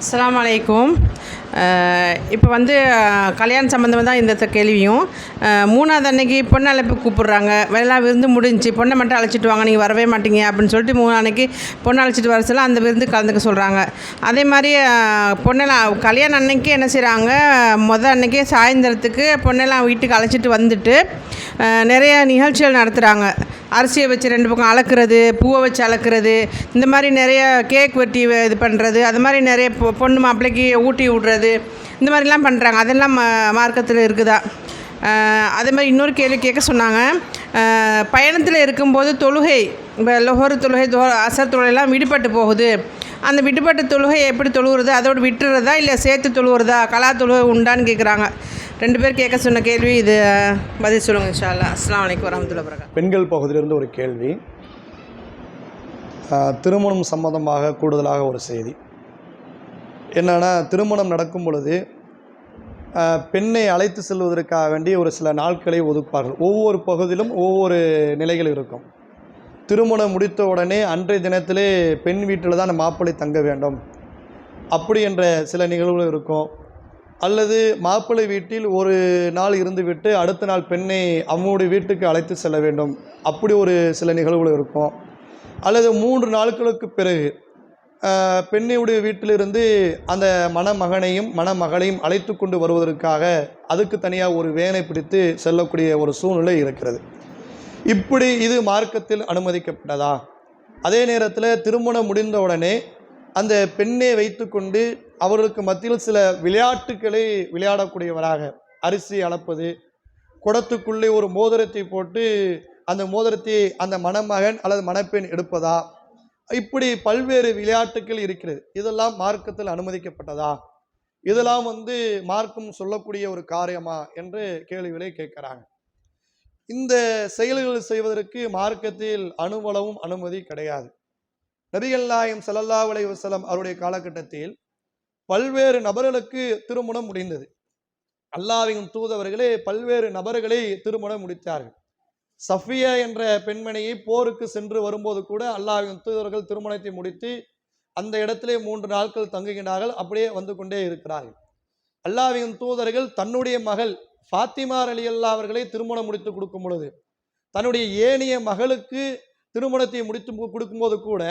அஸ்லாம் வலைக்கும் இப்போ வந்து கல்யாண சம்மந்தமாக தான் இந்த கேள்வியும். மூணாவது அன்னைக்கு பொண்ணு அழைப்பு கூப்பிட்றாங்க. எல்லாம் விருந்து முடிஞ்சுச்சு பொண்ணை மட்டும் அழைச்சிட்டு வாங்க நீங்கள் வரவே மாட்டீங்க அப்படின்னு சொல்லிட்டு மூணு அன்னைக்கு பொண்ணை அழைச்சிட்டு வர சொல்ல அந்த விருந்து கலந்துக்க சொல்கிறாங்க அதே மாதிரி பொண்ணெல்லாம் கல்யாணம் அன்னைக்கு என்ன செய்கிறாங்க மொதல் அன்னைக்கே சாயந்தரத்துக்கு பொண்ணெல்லாம் வீட்டுக்கு அழைச்சிட்டு வந்துட்டு நிறைய நிகழ்ச்சிகள் நடத்துகிறாங்க அரிசியை வச்சு ரெண்டு பக்கம் அளக்கிறது பூவை வச்சு அளக்கிறது இந்த மாதிரி நிறைய கேக் வெட்டி இது பண்ணுறது அது மாதிரி நிறைய பொ- பொண்ணு மாப்பிள்ளைக்கு ஊட்டி விடுறது இந்த மாதிரிலாம் பண்ணுறாங்க அதெல்லாம் மார்க்கத்தில் இருக்குதா? அதே மாதிரி இன்னொரு கேள்வி கேட்க சொன்னாங்க. பயணத்தில் இருக்கும்போது தொழுகை இப்போ லொஹர் தொழுகை தோ அசர் தொழுகைலாம் விடுபட்டு போகுது. அந்த விடுபட்ட தொழுகை எப்படி தொழுவுறது? அதோடு விட்டுறதா இல்லை சேர்த்து தொழுகிறதா கலா தொழுகை உண்டான்னு கேட்குறாங்க ரெண்டு பேர் கேட்க சொன்ன கேள்வி இது பதில் சொல்லுங்கள் இன்ஷால்லா அஸ்லாம் அஸ்ஸலாமு வரமத்துல வரமத்துல்லாஹி பெண்கள் பகுதியிலிருந்து ஒரு கேள்வி. திருமணம் சம்பந்தமாக கூடுதலாக ஒரு செய்தி. என்னென்னா திருமணம் நடக்கும் பொழுது பெண்ணை அழைத்து செல்வதற்காக வேண்டி ஒரு சில நாட்களை ஒதுப்பார்கள் ஒவ்வொரு பகுதியிலும் ஒவ்வொரு நிலைகள் இருக்கும். திருமணம் முடித்த உடனே அன்றைய தினத்திலே பெண் வீட்டில் தான் அந்த மாப்பிள்ளை தங்க வேண்டும். அப்படி என்ற சில நிகழ்வுகள் இருக்கும். அல்லது மாப்பிள்ளை வீட்டில் ஒரு நாள் இருந்துவிட்டு அடுத்த நாள் பெண்ணை அம்முடைய வீட்டுக்கு அழைத்து செல்ல வேண்டும். அப்படி ஒரு சில நிகழ்வுகள் இருக்கும். அல்லது மூன்று நாட்களுக்கு பிறகு பெண்ணுடைய வீட்டிலிருந்து அந்த மணமகனையும் மணமகளையும் அழைத்து கொண்டு வருவதற்காக அதுக்கு தனியாக ஒரு வேனை பிடித்து செல்லக்கூடிய ஒரு சூழ்நிலை இருக்கிறது. இப்படி இது மார்க்கத்தில் அனுமதிக்கப்பட்டதா? அதே நேரத்தில் திருமணம் முடிந்த உடனே அந்த பெண்ணை வைத்துக்கொண்டு அவர்களுக்கு மத்தியில் சில விளையாட்டுக்களை விளையாடக்கூடியவராக அரிசி அளப்பது குடத்துக்குள்ளே ஒரு மோதிரத்தை போட்டு அந்த மோதிரத்தை அந்த மணமகன் அல்லது மணப்பெண் எடுப்பதா? இப்படி பல்வேறு விளையாட்டுக்கள் இருக்கிறது. இதெல்லாம் மார்க்கத்தில் அனுமதிக்கப்பட்டதா? இதெல்லாம் வந்து மார்க்கம் சொல்லக்கூடிய ஒரு காரியமா என்று கேள்விகளை கேட்குறாங்க. இந்த செயல்கள் செய்வதற்கு மார்க்கத்தில் அணுவளவும் அனுமதி கிடையாது. நபிகள் நாயம் சல்லல்லா அலைஹி வசலம் அவருடைய காலகட்டத்தில் பல்வேறு நபர்களுக்கு திருமணம் முடிந்தது. அல்லாவின் தூதவர்களே பல்வேறு நபர்களை திருமணம் முடித்தார்கள். சஃபியா என்ற பெண்மணியை போருக்கு சென்று வரும்போது கூட அல்லாவின் தூதர்கள் திருமணத்தை முடித்து அந்த இடத்திலே மூன்று நாட்கள் தங்குகின்றார்கள். அப்படியே வந்து கொண்டே இருக்கிறார்கள். அல்லாவின் தூதர்கள் தன்னுடைய மகள் ஃபாத்திமார் அலி அல்லா அவர்களை திருமணம் முடித்து கொடுக்கும் பொழுது தன்னுடைய ஏனைய மகளுக்கு திருமணத்தை முடித்து கொடுக்கும்போது கூட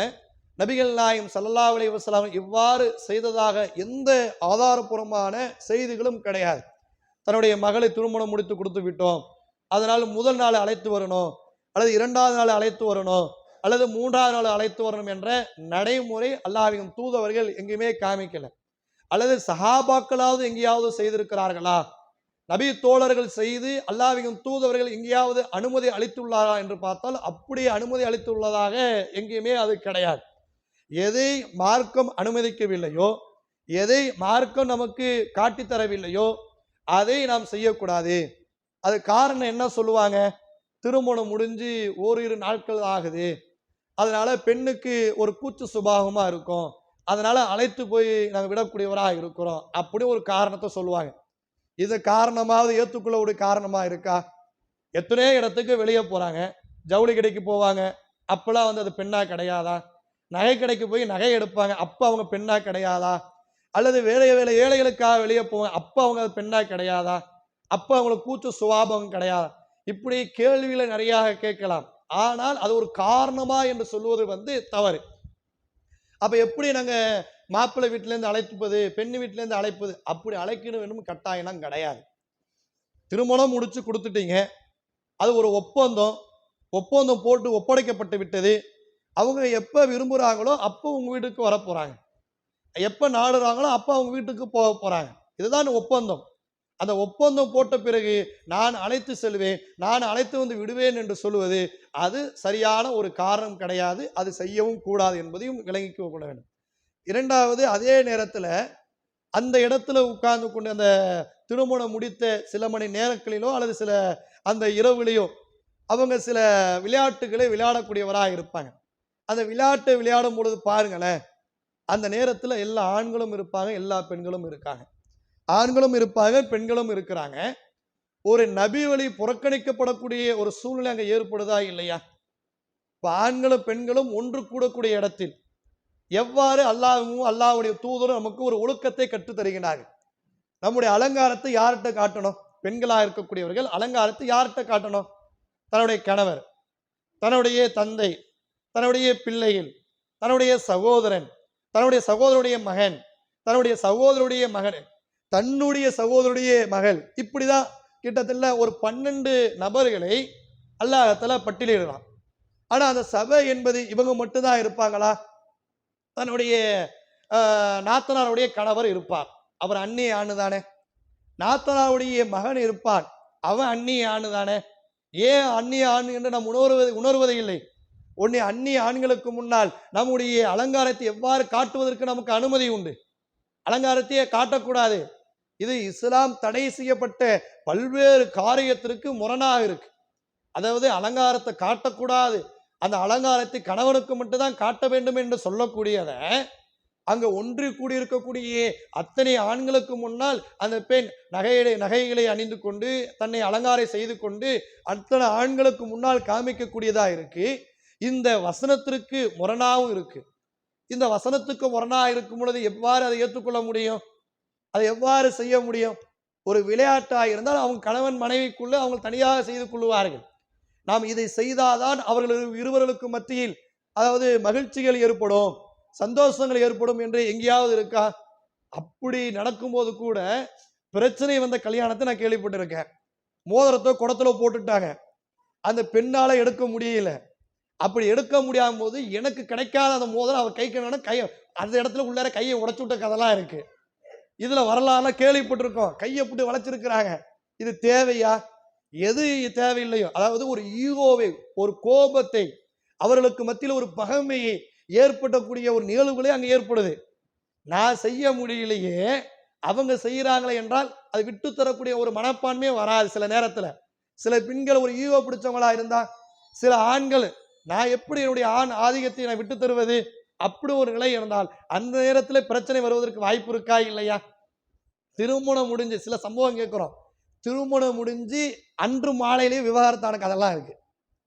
நபிகள் நாயம் சல்லா அலி வஸல்லம் இவ்வாறு செய்ததாக எந்த ஆதாரபூர்வமான செய்திகளும் கிடையாது. தன்னுடைய மகளை திருமணம் முடித்து கொடுத்து விட்டோம். அதனால் முதல் நாள் அழைத்து வரணும் அல்லது இரண்டாவது நாள் அழைத்து வரணும் அல்லது மூன்றாவது நாள் அழைத்து வரணும் என்ற நடைமுறை அல்லாஹ்வின் தூதவர்கள் எங்கேயுமே காமிக்கல. அல்லது சஹாபாக்களாவது எங்கேயாவது செய்திருக்கிறார்களா? நபி தோழர்கள் செய்து அல்லாவின் தூதவர்கள் எங்கேயாவது அனுமதி அளித்துள்ளாரா என்று பார்த்தால் அப்படியே அனுமதி அளித்துள்ளதாக எங்கேயுமே அது கிடையாது. எதை மார்க்கம் அனுமதிக்கவில்லையோ எதை மார்க்கம் நமக்கு காட்டித்தரவில்லையோ அதை நாம் செய்யக்கூடாது. அது காரணம் என்ன சொல்லுவாங்க? திருமணம் முடிஞ்சு ஓரிரு நாட்கள் ஆகுது. அதனால பெண்ணுக்கு ஒரு கூச்ச சுபாவமாக இருக்கும். அதனால அழைத்து போய் நாங்கள் விடக்கூடியவராக இருக்கிறோம் அப்படி ஒரு காரணத்தை சொல்லுவாங்க. இது காரணமாவது ஏற்றுக்குள்ள ஒரு காரணமாக இருக்கா? எத்தனையோ இடத்துக்கு வெளியே போகிறாங்க ஜவுளி கடைக்கு போவாங்க. அப்போல்லாம் வந்து அது பெண்ணாக கிடையாதா? நகை கடைக்கு போய் நகை எடுப்பாங்க. அப்போ அவங்க பெண்ணாக கிடையாதா? அல்லது வேலை வேலை ஏழைகளுக்காக வெளியே போவாங்க. அப்போ அவங்க அது பெண்ணாக கிடையாதா? அப்போ அவங்களுக்கு கூச்ச சுவாபம் கிடையாதா. இப்படி கேள்விகளை நிறையா கேட்கலாம். ஆனால் அது ஒரு காரணமா என்று சொல்லுவது வந்து தவறு. அப்போ எப்படி நாங்கள் மாப்பிள்ளை வீட்டிலேருந்து அழைப்பது பெண் வீட்டிலேருந்து அழைப்பது? அப்படி அழைக்கணும் வேணும் கட்டாயம்லாம் கிடையாது. திருமணம் முடிச்சு கொடுத்துட்டீங்க. அது ஒரு ஒப்பந்தம். ஒப்பந்தம் போட்டு ஒப்படைக்கப்பட்டு விட்டது. அவங்க எப்போ விரும்புகிறாங்களோ அப்போ உங்கள் வீட்டுக்கு வர போகிறாங்க எப்போ நாடுறாங்களோ அப்போ அவங்க வீட்டுக்கு போக போகிறாங்க இதுதான் ஒப்பந்தம். அந்த ஒப்பந்தம் போட்ட பிறகு நான் அழைத்து செல்வேன் நான் அழைத்து வந்து விடுவேன் என்று சொல்லுவது அது சரியான ஒரு காரணம் கிடையாது அது செய்யவும் கூடாது என்பதையும் விளங்கிக்க கொள்ள வேண்டும். இரண்டாவது அதே நேரத்தில் அந்த இடத்துல உட்கார்ந்து கொண்டு அந்த திருமணம் முடித்த சில மணி நேரங்களிலோ அல்லது சில அந்த இரவுகளையோ அவங்க சில விளையாட்டுகளை விளையாடக்கூடியவராக இருப்பாங்க. அந்த விளையாட்டை விளையாடும் பொழுது பாருங்களேன் அந்த நேரத்தில் எல்லா ஆண்களும் இருப்பாங்க எல்லா பெண்களும் இருக்காங்க. ஆண்களும் இருப்பாங்க பெண்களும் இருக்கிறாங்க. ஒரு நபி வழி புறக்கணிக்கப்படக்கூடிய ஒரு சூழ்நிலை அங்கே ஏற்படுதா இல்லையா? இப்போ ஆண்களும் பெண்களும் ஒன்று கூடக்கூடிய இடத்தில் எவ்வாறு அல்லாவும் அல்லாஹ்வுடைய தூதரும் நமக்கு ஒரு ஒழுக்கத்தை கற்றுத்தருகிறார்கள் நம்முடைய அலங்காரத்தை யார்கிட்ட காட்டணும்? பெண்களாக இருக்கக்கூடியவர்கள் அலங்காரத்தை யார்கிட்ட காட்டணும்? தன்னுடைய கணவர் தன்னுடைய தந்தை தன்னுடைய பிள்ளைகள் தன்னுடைய சகோதரன் தன்னுடைய சகோதரனுடைய மகன் தன்னுடைய சகோதரனுடைய மகன் தன்னுடைய சகோதரனுடைய மகள். இப்படிதான் கிட்டத்தட்ட ஒரு பன்னெண்டு நபர்களை அல்லாஹத்துல பட்டியலிடலாம் ஆனால் அந்த சபை என்பது இவங்க மட்டும்தான் இருப்பாங்களா? தன்னுடைய நாத்தனாருடைய கணவர் இருப்பார். அவர் அந்நிய ஆணு தானே? நாத்தனாருடைய மகன் இருப்பான். அவன் அந்நிய ஆணு தானே? ஏன் அந்நிய ஆண் என்று நாம் உணர்வது உணர்வதே இல்லை உன்னை அந்நிய ஆண்களுக்கு முன்னால் நம்முடைய அலங்காரத்தை எவ்வாறு காட்டுவதற்கு நமக்கு அனுமதி உண்டு? அலங்காரத்தையே காட்டக்கூடாது. இது இஸ்லாம் தடை செய்யப்பட்ட பல்வேறு காரியத்திற்கு முரணாக இருக்கு. அதாவது அலங்காரத்தை காட்டக்கூடாது. அந்த அலங்காரத்தை கணவனுக்கு மட்டும்தான் காட்ட வேண்டும் என்று சொல்லக்கூடியத அங்கே ஒன்று கூடி இருக்கக்கூடிய அத்தனை ஆண்களுக்கு முன்னால் அந்த பெண் நகையை நகைகளை அணிந்து கொண்டு தன்னை அலங்காரம் செய்து கொண்டு அத்தனை ஆண்களுக்கு முன்னால் காமிக்கக்கூடியதாக இருக்குது இந்த வசனத்திற்கு முரணாகவும் இருக்கு. இந்த வசனத்துக்கு முரணாக இருக்கும் பொழுது எவ்வாறு அதை ஏற்றுக்கொள்ள முடியும்? அதை எவ்வாறு செய்ய முடியும்? ஒரு விளையாட்டாக இருந்தால் அவங்க கணவன் மனைவிக்குள்ளே அவங்க தனியாக செய்து கொள்வார்கள். நாம் இதை செய்தாதான் அவர்கள் இருவர்களுக்கு மத்தியில் அதாவது மகிழ்ச்சிகள் ஏற்படும் சந்தோஷங்கள் ஏற்படும் என்று எங்கேயாவது இருக்கா? அப்படி நடக்கும்போது கூட பிரச்சனை வந்த கல்யாணத்தை நான் கேள்விப்பட்டிருக்கேன். மோதிரத்தை குடத்துல போட்டுட்டாங்க. அந்த பெண்ணால எடுக்க முடியல. அப்படி எடுக்க முடியாத போது எனக்கு கிடைக்காத அந்த மோதிரம் அவர் கைக்கு கையை அந்த இடத்துல உள்ளார கையை உடச்சு விட்ட கதெல்லாம் இருக்குது இதில் வரலாறுலாம் கேள்விப்பட்டிருக்கோம். கையை போட்டு வளைச்சிருக்கிறாங்க? இது தேவையா? எது தேவையில்லையோ? அதாவது ஒரு ஈகோவை ஒரு கோபத்தை அவர்களுக்கு மத்தியில் ஒரு பகைமையை ஏற்படக்கூடிய ஒரு நிகழ்வுகளே அங்கே ஏற்படுது. நான் செய்ய முடியலையே அவங்க செய்கிறாங்களே என்றால் அது விட்டு தரக்கூடிய ஒரு மனப்பான்மையே வராது சில நேரத்தில். சில பெண்கள் ஒரு ஈகோ பிடிச்சவங்களா இருந்தால் சில ஆண்கள் நான் எப்படி என்னுடைய ஆண் ஆதிக்கத்தை நான் விட்டு தருவது? அப்படி ஒரு நிலை இருந்தால் அந்த நேரத்தில் பிரச்சனை வருவதற்கு வாய்ப்பு இருக்கா? இல்லையா? திருமணம் முடிஞ்சு சில சம்பவம் கேட்குறோம். திருமணம் முடிஞ்சு அன்று மாலையிலேயே விவகாரத்தான கதெல்லாம் இருக்கு.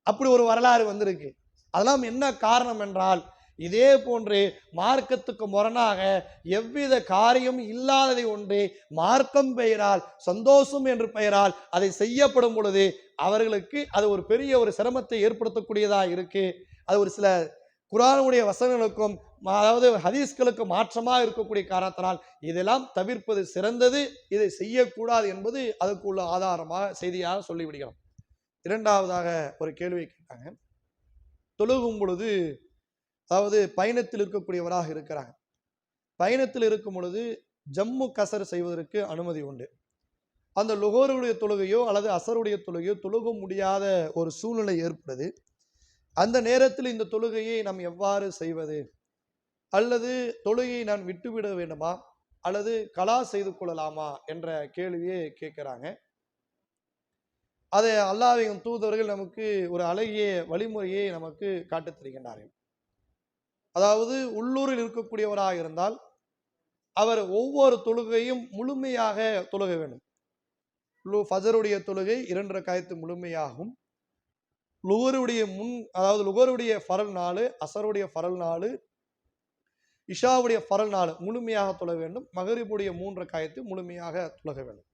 அப்படி ஒரு வரலாறு வந்திருக்கு. அதெல்லாம் என்ன காரணம் என்றால் இதே போன்று மார்க்கத்துக்கு முரணாக எவ்வித காரியம் இல்லாததை ஒன்று மார்க்கம் பெயரால் சந்தோஷம் என்று பெயரால் அதை செய்யப்படும் பொழுது அவர்களுக்கு அது ஒரு பெரிய ஒரு சிரமத்தை ஏற்படுத்தக்கூடியதாக இருக்குது அது ஒரு சில குரானுடைய வசனங்களுக்கும் அதாவது ஹதீஸ்களுக்கு மாற்றமாக இருக்கக்கூடிய காரணத்தினால் இதெல்லாம் தவிர்ப்பது சிறந்தது இதை செய்யக்கூடாது என்பது அதுக்குள்ள ஆதாரமாக செய்தியாக சொல்லிவிடுகிறோம். இரண்டாவதாக ஒரு கேள்வி கேட்டாங்க. தொழுகும் பொழுது அதாவது பயணத்தில் இருக்கக்கூடியவராக இருக்கிறாங்க. பயணத்தில் இருக்கும் பொழுது ஜம்மு கசர் செய்வதற்கு அனுமதி உண்டு. அந்த லுகோருடைய தொழுகையோ அல்லது அசருடைய தொழுகையோ தொழுக முடியாத ஒரு சூழ்நிலை ஏற்படுது. அந்த நேரத்தில் இந்த தொழுகையை நாம் எவ்வாறு செய்வது? அல்லது தொழுகையை நான் விட்டுவிட வேண்டுமா? அல்லது கலா செய்து கொள்ளலாமா? என்ற கேள்வியை கேட்குறாங்க. அதை அல்லாஹ்வின் தூதர்கள் நமக்கு ஒரு அழகிய வழிமுறையை நமக்கு காட்டுத் தருகின்றார்கள் அதாவது உள்ளூரில் இருக்கக்கூடியவராக இருந்தால் அவர் ஒவ்வொரு தொழுகையும் முழுமையாக தொழுக வேண்டும். லு- ஃபஜருடைய தொழுகை இரண்டு ரக்காயத்து முழுமையாகும். லுகருடைய முன் அதாவது லுகருடைய ஃபரல் நாலு அசருடைய ஃபரல் நாலு இஷாவுடைய ஃபரல் நாலு முழுமையாக தொழ வேண்டும். மகரிபுடைய மூன்று காயத்து முழுமையாக தொழக வேண்டும்.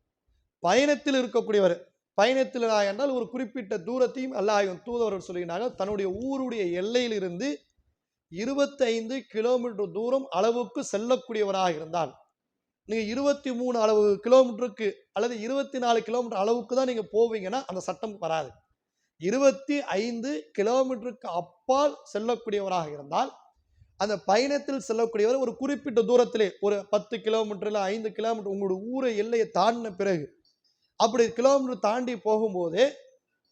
பயணத்தில் இருக்கக்கூடியவர் பயணத்தில் என்றால் ஒரு குறிப்பிட்ட தூரத்தையும் அல்லாஹ் தூதவர் சொல்கிறார்கள் தன்னுடைய ஊருடைய எல்லையிலிருந்து இருபத்தைந்து கிலோமீட்டர் தூரம் அளவுக்கு செல்லக்கூடியவராக இருந்தால் நீங்கள் இருபத்தி மூணு அளவு கிலோமீட்டருக்கு அல்லது இருபத்தி நாலு கிலோமீட்டர் அளவுக்கு தான் நீங்கள் போவீங்கன்னா அந்த சட்டம் வராது. இருபத்தி ஐந்து கிலோமீட்டருக்கு அப்பால் செல்லக்கூடியவராக இருந்தால் அந்த பயணத்தில் செல்லக்கூடியவர் ஒரு குறிப்பிட்ட தூரத்திலே ஒரு பத்து கிலோமீட்டர்ல ஐந்து கிலோமீட்டர் உங்களுடைய ஊரை எல்லையை தாண்டின பிறகு அப்படி கிலோமீட்டர் தாண்டி போகும்போது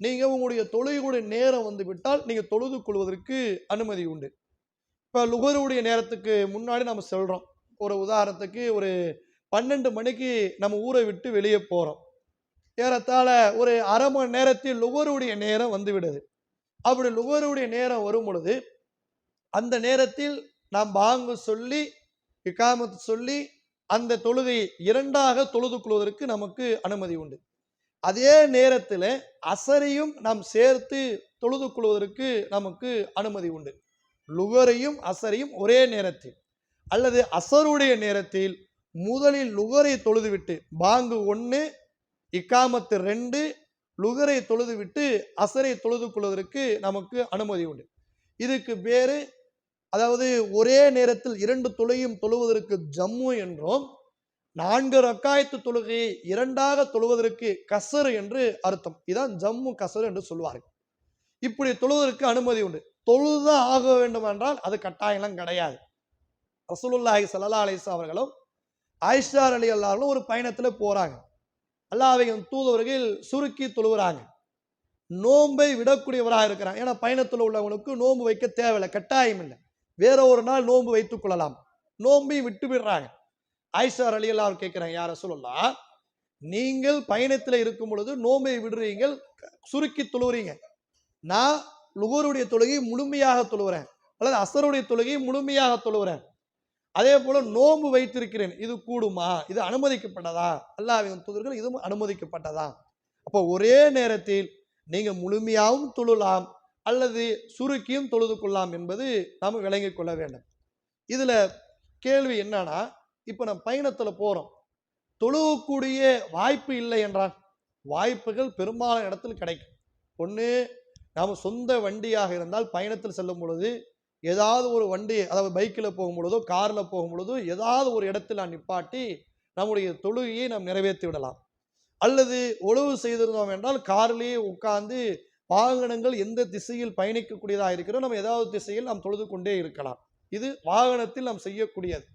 நீங்கள் உங்களுடைய தொழுகையுடைய நேரம் வந்து விட்டால் நீங்கள் தொழுது கொள்வதற்கு அனுமதி உண்டு. இப்போ லுகருடைய நேரத்துக்கு முன்னாடி நம்ம சொல்கிறோம் ஒரு உதாரணத்துக்கு ஒரு பன்னெண்டு மணிக்கு நம்ம ஊரை விட்டு வெளியே போகிறோம் ஏறத்தாழ ஒரு அரை மணி நேரத்தில் லுகருடைய நேரம் வந்துவிடுது. அப்படி லுகருடைய நேரம் வரும் பொழுது அந்த நேரத்தில் நாம் பாங்கு சொல்லி இக்காமத்து சொல்லி அந்த தொழுகை இரண்டாக தொழுது கொள்வதற்கு நமக்கு அனுமதி உண்டு. அதே நேரத்தில் அசரையும் நாம் சேர்த்து தொழுது கொள்வதற்கு நமக்கு அனுமதி உண்டு. லுகரையும் அசரையும் ஒரே நேரத்தில் அல்லது அசருடைய நேரத்தில் முதலில் லுகரை தொழுதுவிட்டு பாங்கு ஒன்று இக்காமத்து ரெண்டு லுகரை தொழுதுவிட்டு அசரை தொழுது கொள்வதற்கு நமக்கு அனுமதி உண்டு. இதுக்கு பேரு அதாவது ஒரே நேரத்தில் இரண்டு தொழுகையும் தொழுவதற்கு ஜம்மு என்றும் நான்கு ரக்காயத்து தொழுகையை இரண்டாக தொழுவதற்கு கசரு என்று அர்த்தம். இதான் ஜம்மு கசரு என்று சொல்வார்கள். இப்படி தொழுவதற்கு அனுமதி உண்டு. தொழுதுதான் ஆக வேண்டும் என்றால் அது கட்டாயம்லாம் கிடையாது. ரசூலுல்லாஹி சல்லா அலைஹி அவர்களும் ஆயிஷார் அலி அல்லாவர்களும் ஒரு பயணத்தில் போகிறாங்க அல்லாவையும் தூதுவர்கள் சுருக்கி தொழுகிறாங்க நோன்பை விடக்கூடியவராக இருக்கிறாங்க. ஏன்னா பயணத்தில் உள்ளவங்களுக்கு நோன்பு வைக்க தேவையில்லை கட்டாயம் இல்லை. வேற ஒரு நாள் நோன்பு வைத்துக் கொள்ளலாம். நோன்பையும் விட்டு விடுறாங்க. ஆயிஷார் அலி அல்லாஹ் கேட்குறாங்க யார சொல்லலாம் நீங்கள் பயணத்தில் இருக்கும் பொழுது நோன்பை விடுறீங்கள் சுருக்கி தொழுகிறீங்க நான் லுகோருடைய தொழுகையை முழுமையாக தொழுகிறேன் அல்லது அசருடைய தொழுகையை முழுமையாக தொழுகிறேன் அதே போல நோன்பு வைத்திருக்கிறேன். இது கூடுமா? இது அனுமதிக்கப்பட்டதா? அல்லாவின் தூதர்கள் இதுவும் அனுமதிக்கப்பட்டதா? அப்போ ஒரே நேரத்தில் நீங்கள் முழுமையாகவும் தொழலாம் அல்லது சுருக்கியும் தொழுது கொள்ளலாம் என்பது நாம் விளங்கிக் கொள்ள வேண்டும். இதில் கேள்வி என்னன்னா இப்போ நம்ம பயணத்தில் போகிறோம் தொழுவக்கூடிய வாய்ப்பு இல்லை என்றால் வாய்ப்புகள் பெரும்பாலான இடத்தில் கிடைக்கும். ஒன்று நாம் சொந்த வண்டியாக இருந்தால் பயணத்தில் செல்லும் பொழுது ஏதாவது ஒரு வண்டி அதாவது பைக்கில் போகும் பொழுதோ காரில் போகும் பொழுதோ ஏதாவது ஒரு இடத்தில் நான் நிப்பாட்டி நம்முடைய தொழுகையை நாம் நிறைவேற்றி விடலாம். அல்லது உழவு செய்திருந்தோம் என்றால் கார்லேயே உட்கார்ந்து வாகனங்கள் எந்த திசையில் பயணிக்கக்கூடியதாக இருக்கிறோ நம்ம ஏதாவது திசையில் நாம் தொழுது கொண்டே இருக்கலாம். இது வாகனத்தில் நாம் செய்யக்கூடியது.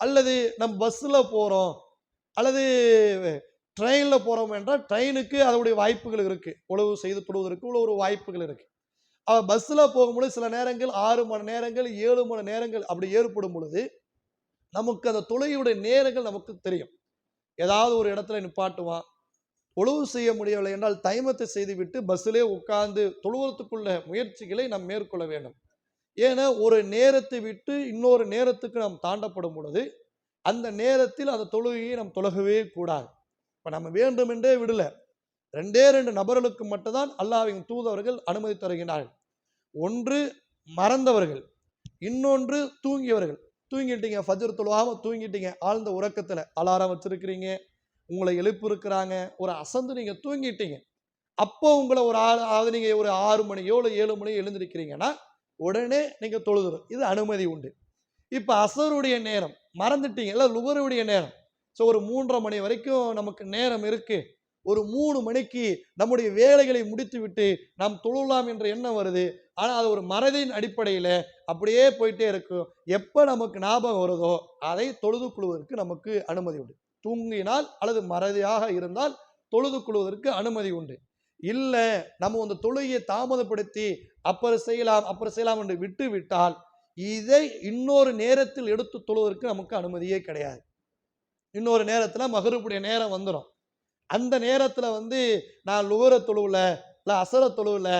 அல்லது நம் பஸ்ஸில் போகிறோம் அல்லது ட்ரெயினில் போகிறோம் என்றால் ட்ரெயினுக்கு அதனுடைய வாய்ப்புகள் இருக்குது உழவு செய்து உள்ள ஒரு வாய்ப்புகள் இருக்குது பஸ்ஸில் போகும்பொழுது சில நேரங்கள் ஆறு மணி நேரங்கள் ஏழு மணி நேரங்கள் அப்படி ஏற்படும் பொழுது நமக்கு அந்த தொழுகையுடைய நேரங்கள் நமக்கு தெரியும். ஏதாவது ஒரு இடத்துல நிப்பாட்டுவான். உழவு செய்ய முடியவில்லை என்றால் தைமத்தை செய்துவிட்டு பஸ்ஸிலே உட்கார்ந்து தொழுவத்துக்குள்ள முயற்சிகளை நாம் மேற்கொள்ள வேண்டும். ஏன்னா ஒரு நேரத்தை விட்டு இன்னொரு நேரத்துக்கு நாம் தாண்டப்படும் பொழுது அந்த நேரத்தில் அந்த தொழுகையை நாம் தொழகவே கூடாது. இப்போ நம்ம வேண்டுமென்றே விடலை. ரெண்டே ரெண்டு நபர்களுக்கு மட்டும்தான் அல்லாவின் தூதவர்கள் அனுமதி தருகிறார்கள் ஒன்று மறந்தவர்கள் இன்னொன்று தூங்கியவர்கள். தூங்கிட்டீங்க ஃபஜர் தொழுவாம தூங்கிட்டீங்க ஆழ்ந்த உறக்கத்தில் அலாரம் வச்சுருக்கிறீங்க உங்களை எழுப்பு இருக்கிறாங்க ஒரு அசந்து நீங்கள் தூங்கிட்டீங்க. அப்போ உங்களை ஒரு ஆள் அதாவது நீங்கள் ஒரு ஆறு மணியோ இல்லை ஏழு மணியோ எழுந்திருக்கிறீங்கன்னா உடனே நீங்கள் தொழுதுடும் இது அனுமதி உண்டு. இப்போ அசருடைய நேரம் மறந்துட்டீங்க இல்லை லுகருடைய நேரம். ஸோ ஒரு மூன்றரை மணி வரைக்கும் நமக்கு நேரம் இருக்கு. ஒரு மூணு மணிக்கு நம்முடைய வேலைகளை முடித்துவிட்டு நாம் தொழலாம் என்ற எண்ணம் வருது. ஆனால் அது ஒரு மறதியின் அடிப்படையில் அப்படியே போயிட்டே இருக்கும். எப்போ நமக்கு ஞாபகம் வருதோ அதை தொழுது கொள்வதற்கு நமக்கு அனுமதி உண்டு. தூங்கினால் அல்லது மறதியாக இருந்தால் தொழுது கொள்வதற்கு அனுமதி உண்டு. இல்லை நம்ம அந்த தொழுகையை தாமதப்படுத்தி அப்புறம் செய்யலாம் அப்புறம் செய்யலாம் என்று விட்டு விட்டால் இதை இன்னொரு நேரத்தில் எடுத்து தொழுவதற்கு நமக்கு அனுமதியே கிடையாது. இன்னொரு நேரத்தில் மகருப்புடைய நேரம் வந்துடும் அந்த நேரத்தில் வந்து நான் லுகர தொழுவில் இல்லை அசர தொழுவில்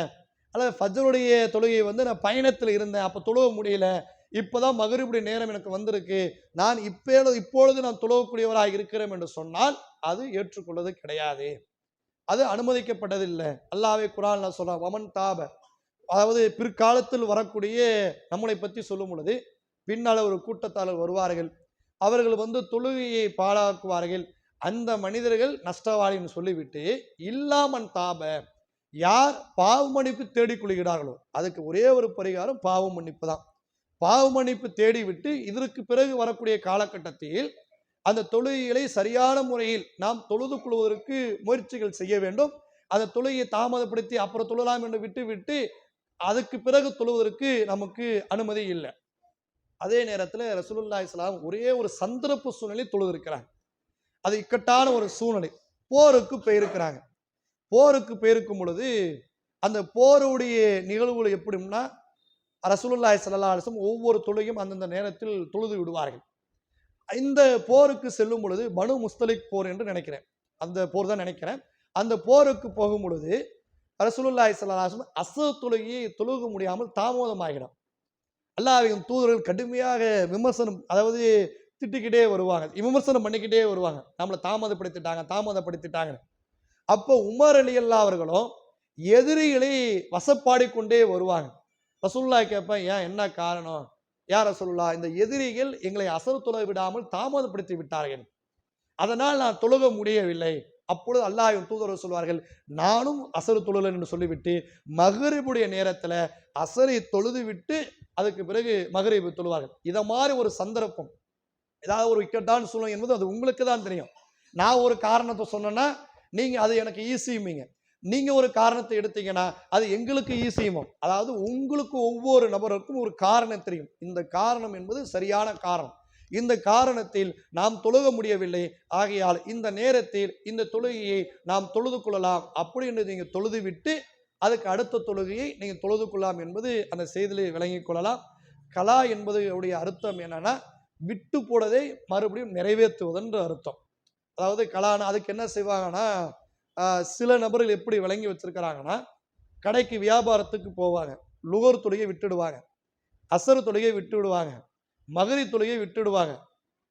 அல்லது ஃபஜருடைய தொழுகை வந்து நான் பயணத்தில் இருந்தேன். அப்போ தொழுவ முடியல. இப்போ தான் மகரிபுடைய நேரம் எனக்கு வந்திருக்கு. நான் இப்போ இப்பொழுது நான் தொழுவக்கூடியவராக இருக்கிறேன் என்று சொன்னால் அது ஏற்றுக்கொள்வது கிடையாது. அது அனுமதிக்கப்பட்டதில்லை. அல்லாவே நான் சொல்கிறேன் வமன் தாப. அதாவது பிற்காலத்தில் வரக்கூடிய நம்மளை பற்றி சொல்லும் பொழுது பின்னால் ஒரு கூட்டத்தாளர் வருவார்கள். அவர்கள் வந்து தொழுகையை பாழாக்குவார்கள். அந்த மனிதர்கள் நஷ்டவாளின்னு சொல்லிவிட்டு இல்லாமன் தாப யார் பாவ மன்னிப்பு தேடிக் கொள்கிறார்களோ அதுக்கு ஒரே ஒரு பரிகாரம் பாவ மன்னிப்பு தான். பாவ மன்னிப்பு தேடிவிட்டு இதற்கு பிறகு வரக்கூடிய காலகட்டத்தில் அந்த தொழுகைகளை சரியான முறையில் நாம் தொழுது கொள்வதற்கு முயற்சிகள் செய்ய வேண்டும். அந்த தொழுகையை தாமதப்படுத்தி அப்புறம் தொழலாம் என்று விட்டு விட்டு அதுக்கு பிறகு தொழுவதற்கு நமக்கு அனுமதி இல்லை. அதே நேரத்தில் ரசூலுல்லா இஸ்லாம் ஒரே ஒரு சந்தர்ப்ப சூழ்நிலை தொழுதிருக்கிறாங்க. அது இக்கட்டான ஒரு சூழ்நிலை. போருக்கு போயிருக்கிறாங்க. போருக்கு போயிருக்கும் பொழுது அந்த போருடைய நிகழ்வுகள் எப்படின்னா ரசூலுல்லாஹி ஸல்லல்லாஹு அலைஹி ஒவ்வொரு தொழுகையும் அந்தந்த நேரத்தில் தொழுது விடுவார்கள். இந்த போருக்கு செல்லும் பொழுது பனு முஸ்தலிக் போர் என்று நினைக்கிறேன். அந்த போர் தான் நினைக்கிறேன். அந்த போருக்கு போகும் பொழுது ரசூலுல்லாஹி ஸல்லல்லாஹு அலைஹி வஸல்லம் தொழுகையை தொழுக முடியாமல் தாமதமாகிடும் அல்லாவின் தூதர்கள் கடுமையாக விமர்சனம் அதாவது திட்டிக்கிட்டே வருவாங்க. விமர்சனம் பண்ணிக்கிட்டே வருவாங்க. நம்மளை தாமதப்படுத்திட்டாங்க தாமதப்படுத்திட்டாங்க அப்போ உமர் அலி அல்லா அவர்களும் எதிரிகளை வசப்பாடி கொண்டே வருவாங்க. ரசுல்லா கேட்பேன் ஏன் என்ன காரணம்? யார் ரசுல்லா இந்த எதிரிகள் எங்களை அசல் தொலை விடாமல் தாமதப்படுத்தி விட்டார்கள். அதனால் நான் தொழுக முடியவில்லை. அப்பொழுது அல்லாஹின் தூதர் சொல்வார்கள் நானும் அசரு தொழுலன் என்று சொல்லிவிட்டு மகரிபுடைய நேரத்தில் அசரை தொழுது விட்டு அதுக்கு பிறகு மகரிபு தொழுவார்கள். இதை மாதிரி ஒரு சந்தர்ப்பம் ஏதாவது ஒரு இக்கட்டான சூழ்நிலை என்பது அது உங்களுக்கு தான் தெரியும். நான் ஒரு காரணத்தை சொன்னேன்னா நீங்கள் அது எனக்கு ஈஸியுமீங்க நீங்கள் ஒரு காரணத்தை எடுத்தீங்கன்னா அது எங்களுக்கு ஈஸியுமோ அதாவது உங்களுக்கு ஒவ்வொரு நபருக்கும் ஒரு காரணம் தெரியும். இந்த காரணம் என்பது சரியான காரணம். இந்த காரணத்தில் நாம் தொழுக முடியவில்லை. ஆகையால் இந்த நேரத்தில் இந்த தொழுகையை நாம் தொழுது கொள்ளலாம். அப்படின்னு நீங்கள் தொழுது விட்டு அதுக்கு அடுத்த தொழுகையை நீங்கள் தொழுது கொள்ளலாம் என்பது அந்த செய்தியிலே விளங்கிக் கொள்ளலாம். கலா என்பது உடைய அர்த்தம் என்னன்னா விட்டு போனதை மறுபடியும் நிறைவேற்றுவதுன்ற அர்த்தம். அதாவது கலானா அதுக்கு என்ன செய்வாங்கன்னா சில நபர்கள் எப்படி விளங்கி வச்சிருக்கிறாங்கன்னா கடைக்கு வியாபாரத்துக்கு போவாங்க. லுகர் தொழுகை விட்டுடுவாங்க. அசர் தொழுகை விட்டு விடுவாங்க மகரி தொழுகையை விட்டுடுவாங்க.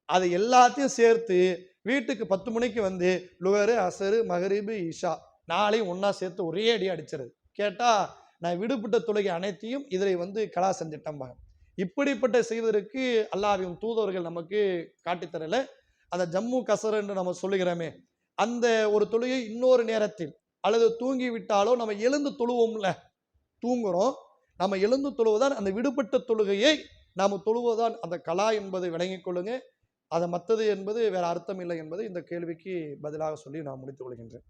அது எல்லாத்தையும் சேர்த்து வீட்டுக்கு பத்து மணிக்கு வந்து லுகரு அசரு மகரிபு ஈஷா நாளையும் ஒன்றா சேர்த்து ஒரே அடி அடிச்சிருது. கேட்டால் நான் விடுபட்ட தொழுகை அனைத்தையும் இதில் வந்து கலா செஞ்சிட்டம்பாங்க. இப்படிப்பட்ட செய்வதற்கு அல்லாஹ்வின் தூதவர்கள் நமக்கு காட்டித்தரல அந்த ஜம்மு கசர் என்று நம்ம சொல்லுகிறோமே அந்த ஒரு தொழுகை இன்னொரு நேரத்தில் அல்லது தூங்கி விட்டாலோ நம்ம எழுந்து தொழுவோம்ல தூங்குறோம் நம்ம எழுந்து தொழுவதால் அந்த விடுபட்ட தொழுகையை நாம் தொழுவதுதான் அந்த கலா என்பதை விளங்கிக் கொள்ளுங்க. அதை மற்றது என்பது வேறு அர்த்தம் இல்லை என்பது இந்த கேள்விக்கு பதிலாக சொல்லி நான் முடித்துக் கொள்கின்றேன்.